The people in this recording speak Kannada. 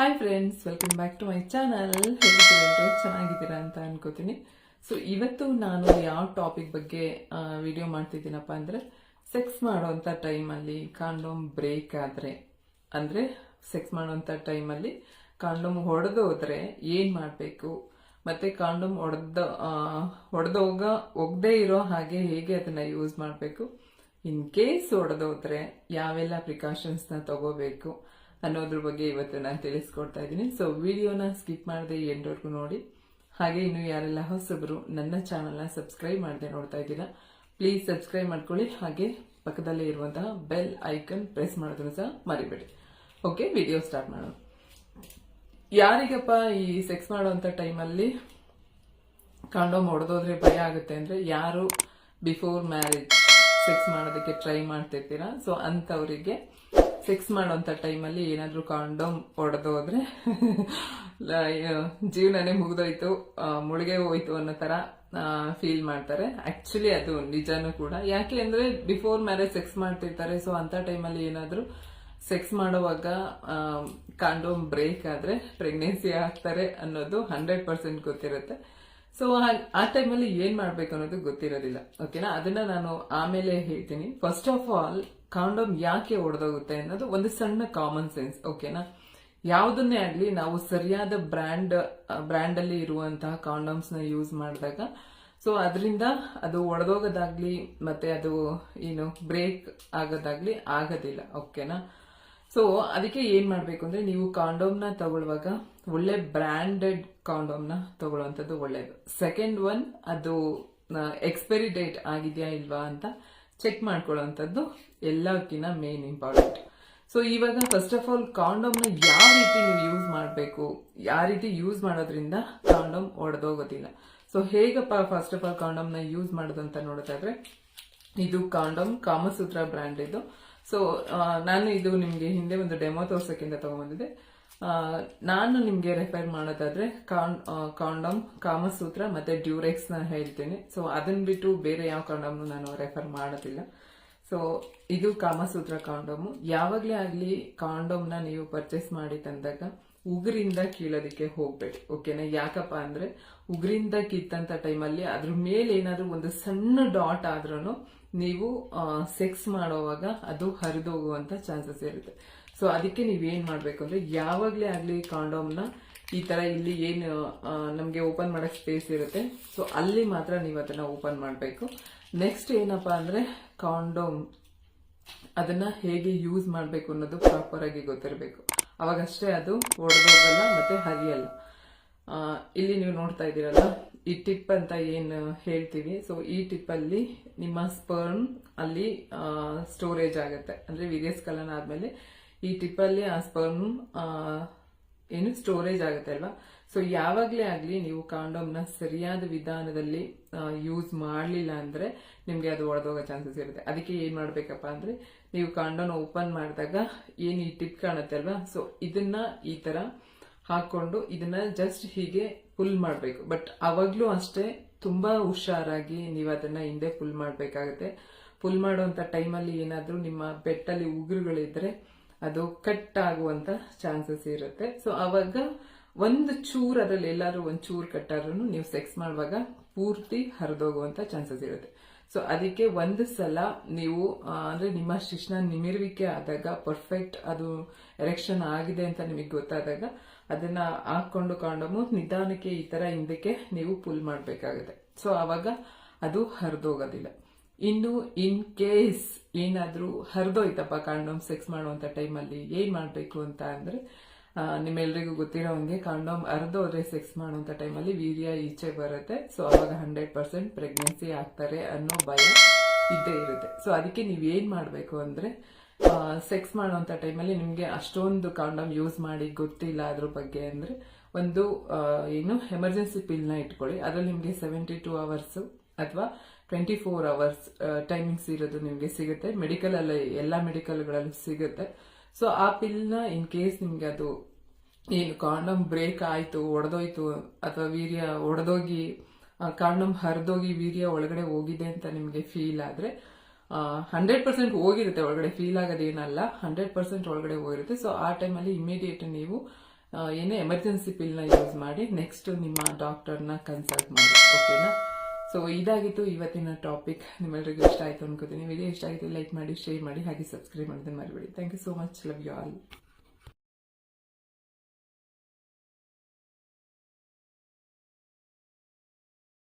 Hi friends welcome back to my channel ಹೇಗಿದ್ದೀರಾ? ಚೆನ್ನಾಗಿದ್ದೀರಾ ಅಂತ ಅನ್ಕೋತೀನಿ. ಸೊ ಇವತ್ತು ನಾನು ಯಾವ ಟಾಪಿಕ್ ಬಗ್ಗೆ ವಿಡಿಯೋ ಮಾಡ್ತಿದ್ದೀನಪ್ಪ ಅಂದರೆ ಸೆಕ್ಸ್ ಮಾಡೋವಂಥ ಟೈಮಲ್ಲಿ ಕಾಂಡೋಮ್ ಬ್ರೇಕ್ ಆದರೆ. ಅಂದರೆ ಸೆಕ್ಸ್ ಮಾಡೋವಂಥ ಟೈಮಲ್ಲಿ ಕಾಂಡೋಮ್ ಹೊಡೆದು ಹೋದರೆ ಏನು ಮಾಡಬೇಕು? ಮತ್ತು ಕಾಂಡೋಮ್ ಹೊಡೆದ ಹೊಡೆದೋಗ ಒಗ್ದೇ ಇರೋ ಹಾಗೆ ಹೇಗೆ ಅದನ್ನು ಯೂಸ್ ಮಾಡಬೇಕು? ಇನ್ ಕೇಸ್ ಹೊಡೆದೋದ್ರೆ ಯಾವೆಲ್ಲ ಪ್ರಿಕಾಷನ್ಸ್ನ ತಗೋಬೇಕು? ಅನ್ನೋದ್ರ ಬಗ್ಗೆ ಇವತ್ತು ನಾನು ತಿಳಿಸ್ಕೊಡ್ತಾ ಇದ್ದೀನಿ. ಸೊ ವಿಡಿಯೋನ ಸ್ಕಿಪ್ ಮಾಡದೆ ಎಂಡ್ವರೆಗೂ ನೋಡಿ. ಹಾಗೆ ಇನ್ನು ಯಾರೆಲ್ಲ ಹೊಸಬರು ನನ್ನ ಚಾನಲ್ನ ಸಬ್ಸ್ಕ್ರೈಬ್ ಮಾಡದೆ ನೋಡ್ತಾ ಇದ್ದೀರಾ ಪ್ಲೀಸ್ ಸಬ್ಸ್ಕ್ರೈಬ್ ಮಾಡ್ಕೊಳ್ಳಿ. ಹಾಗೆ ಪಕ್ಕದಲ್ಲೇ ಇರುವಂತಹ ಬೆಲ್ ಐಕನ್ ಪ್ರೆಸ್ ಮಾಡೋದನ್ನು ಸಹ ಮರಿಬೇಡಿ. ಓಕೆ ವಿಡಿಯೋ ಸ್ಟಾರ್ಟ್ ಮಾಡೋಣ. ಯಾರಿಗಪ್ಪ ಈ ಸೆಕ್ಸ್ ಮಾಡುವಂತ ಟೈಮಲ್ಲಿ ಕಾಂಡೋಮ್ ಹೊಡೆದೋದ್ರೆ ಭಯ ಆಗುತ್ತೆ ಅಂದ್ರೆ ಯಾರು ಬಿಫೋರ್ ಮ್ಯಾರೇಜ್ ಸೆಕ್ಸ್ ಮಾಡೋದಕ್ಕೆ ಟ್ರೈ ಮಾಡ್ತಿರ್ತೀರಾ? ಸೊ ಅಂತವರಿಗೆ ಸೆಕ್ಸ್ ಮಾಡುವಂತ ಟೈಮಲ್ಲಿ ಏನಾದರೂ ಕಾಂಡೋಮ್ ಹೊಡೆದೋದ್ರೆ ಜೀವನನೇ ಮುಗಿದೋಯ್ತು ಮುಳುಗೆ ಹೋಯ್ತು ಅನ್ನೋ ತರ ಫೀಲ್ ಮಾಡ್ತಾರೆ. ಆಕ್ಚುಲಿ ಅದು ನಿಜಾನೂ ಕೂಡ. ಯಾಕೆ ಅಂದ್ರೆ ಬಿಫೋರ್ ಮ್ಯಾರೇಜ್ ಸೆಕ್ಸ್ ಮಾಡ್ತಿರ್ತಾರೆ ಸೊ ಅಂತ ಟೈಮಲ್ಲಿ ಏನಾದರೂ ಸೆಕ್ಸ್ ಮಾಡುವಾಗ ಕಾಂಡೋಮ್ ಬ್ರೇಕ್ ಆದ್ರೆ ಪ್ರೆಗ್ನೆನ್ಸಿ ಆಗ್ತಾರೆ ಅನ್ನೋದು ಹಂಡ್ರೆಡ್ ಪರ್ಸೆಂಟ್ ಗೊತ್ತಿರುತ್ತೆ. ಸೊ ಆ ಟೈಮಲ್ಲಿ ಏನ್ ಮಾಡ್ಬೇಕು ಅನ್ನೋದು ಗೊತ್ತಿರೋದಿಲ್ಲ. ಓಕೆನಾ ಅದನ್ನ ನಾನು ಆಮೇಲೆ ಹೇಳ್ತೀನಿ. ಫಸ್ಟ್ ಆಫ್ ಆಲ್ ಕಾಂಡೋಮ್ ಯಾಕೆ ಒಡೆದೋಗುತ್ತೆ ಅನ್ನೋದು ಒಂದು ಸಣ್ಣ ಕಾಮನ್ ಸೆನ್ಸ್ ಓಕೆನಾ ಯಾವುದನ್ನೇ ಆಗಲಿ ನಾವು ಸರಿಯಾದ ಬ್ರ್ಯಾಂಡ್ ಬ್ರ್ಯಾಂಡ್ ಅಲ್ಲಿ ಇರುವಂತಹ ಕಾಂಡೋಮ್ಸ್ನ ಯೂಸ್ ಮಾಡಿದಾಗ ಸೊ ಅದರಿಂದ ಅದು ಒಡೆದೋಗೋದಾಗ್ಲಿ ಮತ್ತೆ ಅದು ಏನು ಬ್ರೇಕ್ ಆಗೋದಾಗ್ಲಿ ಆಗೋದಿಲ್ಲ ಓಕೆನಾ ಸೊ ಅದಕ್ಕೆ ಏನ್ ಮಾಡ್ಬೇಕು ಅಂದ್ರೆ ನೀವು ಕಾಂಡೋಮ್ನ ತಗೊಳ್ಳುವಾಗ ಒಳ್ಳೆ ಬ್ರ್ಯಾಂಡೆಡ್ ಕಾಂಡೋಮ್ನ ತಗೊಳ್ಳುವಂಥದ್ದು ಒಳ್ಳೆಯದು ಸೆಕೆಂಡ್ ಒನ್ ಅದು ಎಕ್ಸ್ಪೈರಿ ಡೇಟ್ ಆಗಿದೆಯಾ ಇಲ್ವಾ ಅಂತ ಚೆಕ್ ಮಾಡ್ಕೊಳ್ಳೋಂಥದ್ದು ಎಲ್ಲಕ್ಕಿಂತ ಮೇನ್ ಇಂಪಾರ್ಟೆಂಟ್ ಸೊ ಇವಾಗ ಫಸ್ಟ್ ಆಫ್ ಆಲ್ ಕಾಂಡೋಮ್ನ ಯಾವ ರೀತಿ ನೀವು ಯೂಸ್ ಮಾಡಬೇಕು, ಯಾವ ರೀತಿ ಯೂಸ್ ಮಾಡೋದ್ರಿಂದ ಕಾಂಡೋಮ್ ಒಡೆದೋಗೋದಿಲ್ಲ. ಸೊ ಹೇಗಪ್ಪ ಫಸ್ಟ್ ಆಫ್ ಆಲ್ ಕಾಂಡೋಮ್ನ ಯೂಸ್ ಮಾಡೋದು ಅಂತ ನೋಡೋದಾದ್ರೆ ಇದು ಕಾಂಡೋಮ್ ಕಾಮಸೂತ್ರ ಬ್ರ್ಯಾಂಡ್ ಇದು. ಸೊ ನಾನು ಇದು ನಿಮಗೆ ಹಿಂದೆ ಒಂದು ಡೆಮೋ ತೋರ್ಸೋಕ್ಕಿಂತ ತಗೊಂಡಿದ್ದೆ ನಾನು ನಿಮ್ಗೆ ರೆಫರ್ ಮಾಡೋದಾದ್ರೆ ಕಾಂಡಮ್ ಕಾಮಸೂತ್ರ ಮತ್ತೆ ಡ್ಯೂರೆಕ್ಸ್ನ ಹೇಳ್ತೀನಿ. ಸೊ ಅದನ್ನ ಬಿಟ್ಟು ಬೇರೆ ಯಾವ ಕಾಂಡಮ್ ನಾನು ರೆಫರ್ ಮಾಡೋದಿಲ್ಲ. ಸೊ ಇದು ಕಾಮಸೂತ್ರ ಕಾಂಡೋಮು ಯಾವಾಗ್ಲೇ ಆಗ್ಲಿ ನ ನೀವು ಪರ್ಚೇಸ್ ಮಾಡಿ ತಂದಾಗ ಉಗುರಿಂದ ಕೀಳೋದಕ್ಕೆ ಹೋಗ್ಬೇಡಿ ಓಕೆನಾ ಯಾಕಪ್ಪ ಅಂದ್ರೆ ಉಗುರಿಂದ ಕಿತ್ತಂತ ಟೈಮಲ್ಲಿ ಅದ್ರ ಮೇಲೆ ಏನಾದರೂ ಒಂದು ಸಣ್ಣ ಡಾಟ್ ಆದ್ರೂ ನೀವು ಸೆಕ್ಸ್ ಮಾಡೋವಾಗ ಅದು ಹರಿದೋಗುವಂತ ಚಾನ್ಸಸ್ ಇರುತ್ತೆ. ಸೊ ಅದಕ್ಕೆ ನೀವೇನ್ ಮಾಡ್ಬೇಕು ಅಂದ್ರೆ ಯಾವಾಗ್ಲೇ ಆಗ್ಲಿ ಕಾಂಡೋಮ್ನ ಈ ತರ ಇಲ್ಲಿ ಏನು ನಮಗೆ ಓಪನ್ ಮಾಡಕ್ ಸ್ಪೇಸ್ ಇರುತ್ತೆ. ಸೊ ಅಲ್ಲಿ ಮಾತ್ರ ನೀವು ಅದನ್ನ ಓಪನ್ ಮಾಡಬೇಕು. ನೆಕ್ಸ್ಟ್ ಏನಪ್ಪ ಅಂದ್ರೆ ಕಾಂಡೋಮ್ ಅದನ್ನ ಹೇಗೆ ಯೂಸ್ ಮಾಡಬೇಕು ಅನ್ನೋದು ಪ್ರಾಪರ್ ಆಗಿ ಗೊತ್ತಿರಬೇಕು. ಅವಾಗಷ್ಟೇ ಅದು ಒಡೆದೋಗಲ್ಲ ಮತ್ತೆ ಹರಿಯಲ್ಲ. ಇಲ್ಲಿ ನೀವು ನೋಡ್ತಾ ಇದ್ದೀರಲ್ಲ, ಈ ಟಿಪ್ ಅಂತ ಏನು ಹೇಳ್ತೀವಿ? ಸೊ ಈ ಟಿಪ್ ಅಲ್ಲಿ ನಿಮ್ಮ ಸ್ಪರ್ಮ್ ಅಲ್ಲಿ ಸ್ಟೋರೇಜ್ ಆಗುತ್ತೆ. ಅಂದ್ರೆ ವಿರಿಯಸ್ ಕಲನ್ ಆದ್ಮೇಲೆ ಈ ಟಿಪ್ಪಲ್ಲಿ ಆ ಸ್ಪರ್ಮ್ ಏನು ಸ್ಟೋರೇಜ್ ಆಗುತ್ತೆ ಅಲ್ವಾ? ಸೊ ಯಾವಾಗಲೇ ಆಗಲಿ ನೀವು ಕಾಂಡೋಮ್ನ ಸರಿಯಾದ ವಿಧಾನದಲ್ಲಿ ಯೂಸ್ ಮಾಡಲಿಲ್ಲ ಅಂದರೆ ನಿಮಗೆ ಅದು ಒಡೆದೋಗೋ ಚಾನ್ಸಸ್ ಇರುತ್ತೆ. ಅದಕ್ಕೆ ಏನು ಮಾಡಬೇಕಪ್ಪ ಅಂದರೆ, ನೀವು ಕಾಂಡೋನ ಓಪನ್ ಮಾಡಿದಾಗ ಏನು ಈ ಟಿಪ್ ಕಾಣುತ್ತೆ ಅಲ್ವಾ? ಸೊ ಇದನ್ನ ಈ ಥರ ಹಾಕ್ಕೊಂಡು ಇದನ್ನ ಜಸ್ಟ್ ಹೀಗೆ ಪುಲ್ ಮಾಡಬೇಕು. ಬಟ್ ಅವಾಗಲೂ ಅಷ್ಟೇ ತುಂಬ ಹುಷಾರಾಗಿ ನೀವು ಅದನ್ನ ಹಿಂದೆ ಪುಲ್ ಮಾಡಬೇಕಾಗುತ್ತೆ. ಪುಲ್ ಮಾಡುವಂಥ ಟೈಮಲ್ಲಿ ಏನಾದರೂ ನಿಮ್ಮ ಬೆಟ್ಟಲ್ಲಿ ಉಗುರುಗಳಿದ್ರೆ ಅದು ಕಟ್ ಆಗುವಂತ ಚಾನ್ಸಸ್ ಇರುತ್ತೆ. ಸೊ ಅವಾಗ ಒಂದು ಚೂರ್ ಅದ್ರಲ್ಲಿ ಎಲ್ಲಾದ್ರೂ ಒಂದ್ ಚೂರ್ ಕಟ್ಟಾದ್ರೂ ನೀವು ಸೆಕ್ಸ್ ಮಾಡುವಾಗ ಪೂರ್ತಿ ಹರಿದೋಗುವಂತ ಚಾನ್ಸಸ್ ಇರುತ್ತೆ. ಸೊ ಅದಕ್ಕೆ ಒಂದು ಸಲ ನೀವು ಅಂದ್ರೆ ನಿಮ್ಮ ಶಿಶ್ನ ನಿಮಿರುವಿಕೆ ಆದಾಗ ಪರ್ಫೆಕ್ಟ್ ಅದು ಎರೆಕ್ಷನ್ ಆಗಿದೆ ಅಂತ ನಿಮಗೆ ಗೊತ್ತಾದಾಗ ಅದನ್ನ ಹಾಕೊಂಡು ಕಾಂಡಮು ನಿಧಾನಕ್ಕೆ ಈ ತರ ಹಿಂದಕ್ಕೆ ನೀವು ಪುಲ್ ಮಾಡಬೇಕಾಗುತ್ತೆ. ಸೊ ಅವಾಗ ಅದು ಹರಿದೋಗೋದಿಲ್ಲ. ಇನ್ನು ಇನ್ ಕೇಸ್ ಏನಾದರೂ ಹರಿದೋಯ್ತಪ್ಪ ಕಾಂಡೋಮ್ ಸೆಕ್ಸ್ ಮಾಡುವಂತ ಟೈಮಲ್ಲಿ ಏನ್ ಮಾಡಬೇಕು ಅಂತ ಅಂದರೆ ನಿಮ್ಮೆಲ್ರಿಗೂ ಗೊತ್ತಿರೋ ಹಂಗೆ ಕಾಂಡೋಮ್ ಹರಿದೋದ್ರೆ ಸೆಕ್ಸ್ ಮಾಡುವಂಥ ಟೈಮಲ್ಲಿ ವೀರ್ಯ ಈಚೆ ಬರುತ್ತೆ. ಸೊ ಅವಾಗ ಹಂಡ್ರೆಡ್ ಪರ್ಸೆಂಟ್ ಪ್ರೆಗ್ನೆನ್ಸಿ ಆಗ್ತಾರೆ ಅನ್ನೋ ಭಯ ಇದ್ದೇ ಇರುತ್ತೆ. ಸೊ ಅದಕ್ಕೆ ನೀವು ಏನು ಮಾಡಬೇಕು ಅಂದ್ರೆ ಸೆಕ್ಸ್ ಮಾಡುವಂತ ಟೈಮಲ್ಲಿ ನಿಮಗೆ ಅಷ್ಟೊಂದು ಕಾಂಡೋಮ್ ಯೂಸ್ ಮಾಡಿ ಗೊತ್ತಿಲ್ಲ ಅದ್ರ ಬಗ್ಗೆ ಅಂದ್ರೆ, ಒಂದು ಏನು ಎಮರ್ಜೆನ್ಸಿ ಪಿಲ್ನ ಇಟ್ಕೊಳ್ಳಿ. ಅದ್ರಲ್ಲಿ ನಿಮಗೆ ಸೆವೆಂಟಿ ಟೂ ಅವರ್ಸ್ ಅಥವಾ ಟ್ವೆಂಟಿ ಫೋರ್ ಅವರ್ಸ್ ಟೈಮಿಂಗ್ಸ್ ಇರೋದು ನಿಮಗೆ ಸಿಗುತ್ತೆ. ಮೆಡಿಕಲ್ ಅಲ್ಲಿ ಎಲ್ಲಾ ಮೆಡಿಕಲ್ಗಳಲ್ಲಿ ಸಿಗುತ್ತೆ. ಸೊ ಆ ಪಿಲ್ನ ಇನ್ ಕೇಸ್ ನಿಮ್ಗೆ ಅದು ಏನು ಕಾಂಡಮ್ ಬ್ರೇಕ್ ಆಯ್ತು, ಒಡೆದೋಯ್ತು, ಅಥವಾ ವೀರ್ಯ ಒಡೆದೋಗಿ ಕಾಂಡಮ್ ಹರಿದೋಗಿ ವೀರ್ಯ ಒಳಗಡೆ ಹೋಗಿದೆ ಅಂತ ನಿಮಗೆ ಫೀಲ್ ಆದ್ರೆ ಹಂಡ್ರೆಡ್ ಪರ್ಸೆಂಟ್ ಹೋಗಿರುತ್ತೆ, ಒಳಗಡೆ ಫೀಲ್ ಆಗೋದೇನಲ್ಲ ಹಂಡ್ರೆಡ್ ಪರ್ಸೆಂಟ್ ಒಳಗಡೆ ಹೋಗಿರುತ್ತೆ. ಸೊ ಆ ಟೈಮಲ್ಲಿ ಇಮಿಡಿಯೇಟ್ ನೀವು ಏನೇ ಎಮರ್ಜೆನ್ಸಿ ಪಿಲ್ನ ಯೂಸ್ ಮಾಡಿ ನೆಕ್ಸ್ಟ್ ನಿಮ್ಮ ಡಾಕ್ಟರ್ನ ಕನ್ಸಲ್ಟ್ ಮಾಡಿ ಓಕೆನಾ ಸೊ ಇದಾಗಿತ್ತು ಇವತ್ತಿನ ಟಾಪಿಕ್ ನಿಮ್ಮೆಲ್ಲರಿಗೂ ಇಷ್ಟ ಆಯಿತು ಅನ್ಕೋತೀನಿ. ವಿಡಿಯೋ ಇಷ್ಟ ಆಗಿತ್ತು ಲೈಕ್ ಮಾಡಿ ಶೇರ್ ಮಾಡಿ, ಹಾಗೆ ಸಬ್ಸ್ಕ್ರೈಬ್ ಮಾಡೋದನ್ನ ಮರಿಬೇಡಿ. Thank you so much love you all